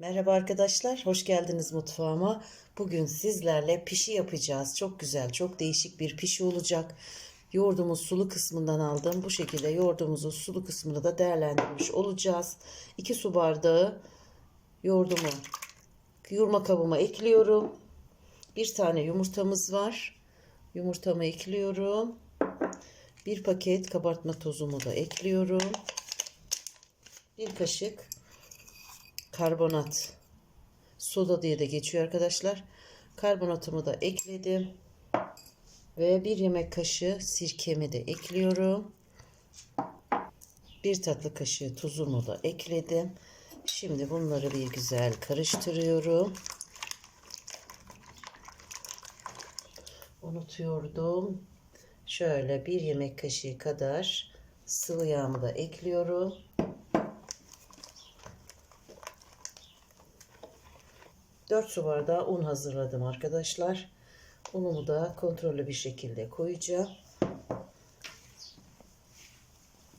Merhaba arkadaşlar, hoş geldiniz mutfağıma. Bugün sizlerle pişi yapacağız. Çok güzel, çok değişik bir pişi olacak. Yoğurdumuz sulu kısmından aldım. Bu şekilde yoğurdumuzun sulu kısmını da değerlendirmiş olacağız. 2 su bardağı yoğurdumu yoğurma kabıma ekliyorum. Bir tane yumurtamız var. Yumurtamı ekliyorum. Bir paket kabartma tozumu da ekliyorum. Bir kaşık karbonat soda diye de geçiyor arkadaşlar. Karbonatımı da ekledim. Ve bir yemek kaşığı sirkemi de ekliyorum. Bir tatlı kaşığı tuzumu da ekledim. Şimdi bunları bir güzel karıştırıyorum. Unutuyordum. Şöyle bir yemek kaşığı kadar sıvı yağımı da ekliyorum. 4 su bardağı un hazırladım arkadaşlar. Unumu da kontrollü bir şekilde koyacağım.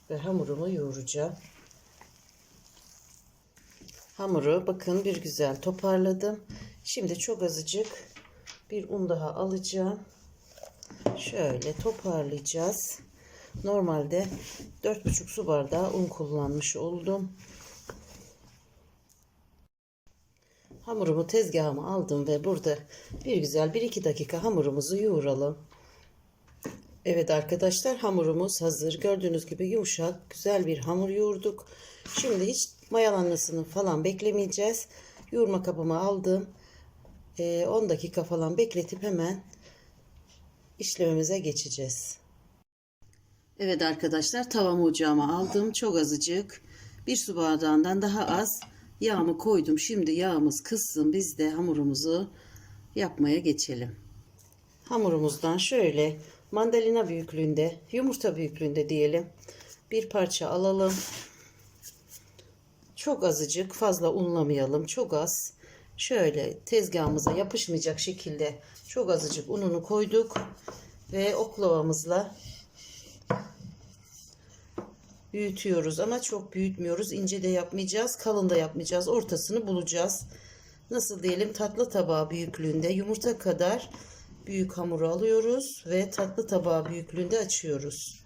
Ve hamurumu yoğuracağım. Hamuru bakın bir güzel toparladım. Şimdi çok azıcık bir un daha alacağım. Şöyle toparlayacağız. Normalde 4,5 su bardağı un kullanmış oldum. Hamurumu tezgahıma aldım ve burada bir güzel 1-2 dakika hamurumuzu yoğuralım. Evet arkadaşlar hamurumuz hazır. Gördüğünüz gibi yumuşak güzel bir hamur yoğurduk. Şimdi hiç mayalanmasını falan beklemeyeceğiz. Yoğurma kabıma aldım. Ee, 10 dakika falan bekletip hemen işlemimize geçeceğiz. Evet arkadaşlar tavamı ocağıma aldım. Çok azıcık bir su bardağından daha az Yağımı koydum. Şimdi yağımız kızsın. Biz de hamurumuzu yapmaya geçelim. Hamurumuzdan şöyle mandalina büyüklüğünde, yumurta büyüklüğünde diyelim. Bir parça alalım. Çok azıcık, fazla unlamayalım. Çok az. Şöyle tezgahımıza yapışmayacak şekilde çok azıcık ununu koyduk ve oklavamızla büyütüyoruz ama çok büyütmüyoruz. İnce de yapmayacağız, kalın da yapmayacağız. Ortasını bulacağız. Nasıl diyelim tatlı tabağı büyüklüğünde yumurta kadar büyük hamuru alıyoruz ve tatlı tabağı büyüklüğünde açıyoruz.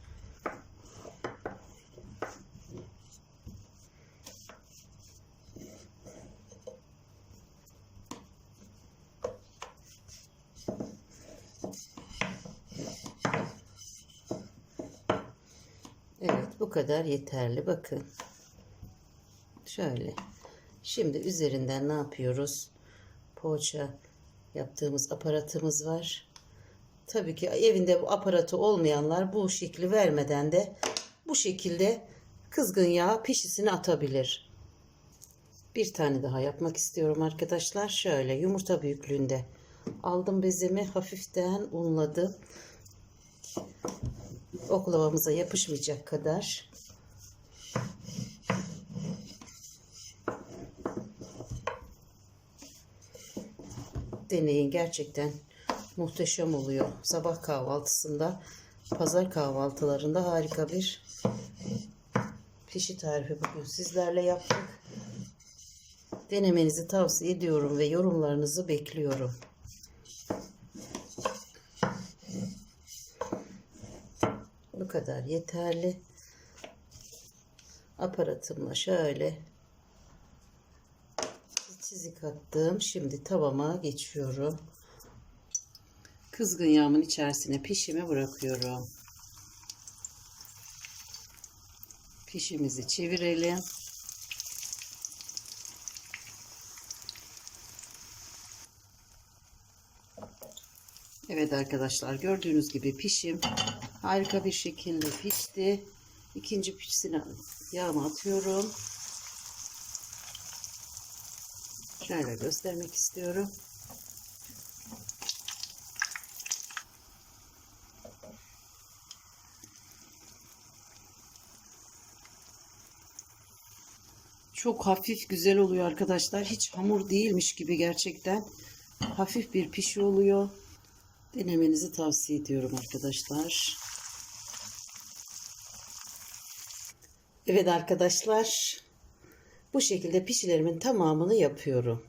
Evet bu kadar yeterli bakın. Şöyle. Şimdi üzerinden ne yapıyoruz? Poğaça yaptığımız aparatımız var. Tabii ki evinde bu aparatı olmayanlar bu şekli vermeden de bu şekilde kızgın yağ pişisini atabilir. Bir tane daha yapmak istiyorum arkadaşlar. Şöyle yumurta büyüklüğünde aldım bezemi hafiften unladım oklavamıza yapışmayacak kadar. Deneyin gerçekten muhteşem oluyor. Sabah kahvaltısında pazar kahvaltılarında harika bir pişi tarifi bugün sizlerle yaptık. Denemenizi tavsiye ediyorum ve yorumlarınızı bekliyorum kadar yeterli. Aparatımla şöyle çizik attım. Şimdi tavama geçiyorum. Kızgın yağımın içerisine pişimi bırakıyorum. Pişimizi çevirelim. Evet arkadaşlar gördüğünüz gibi pişim harika bir şekilde pişti. İkinci pişsine yağımı atıyorum. Şöyle göstermek istiyorum. Çok hafif güzel oluyor arkadaşlar. Hiç hamur değilmiş gibi gerçekten. Hafif bir pişi oluyor. Denemenizi tavsiye ediyorum arkadaşlar. Evet arkadaşlar. bu şekilde pişilerimin tamamını yapıyorum.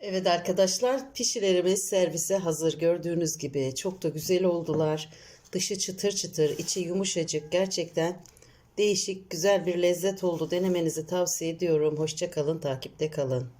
Evet arkadaşlar pişilerimiz servise hazır gördüğünüz gibi çok da güzel oldular. Dışı çıtır çıtır içi yumuşacık gerçekten değişik güzel bir lezzet oldu denemenizi tavsiye ediyorum. Hoşça kalın takipte kalın.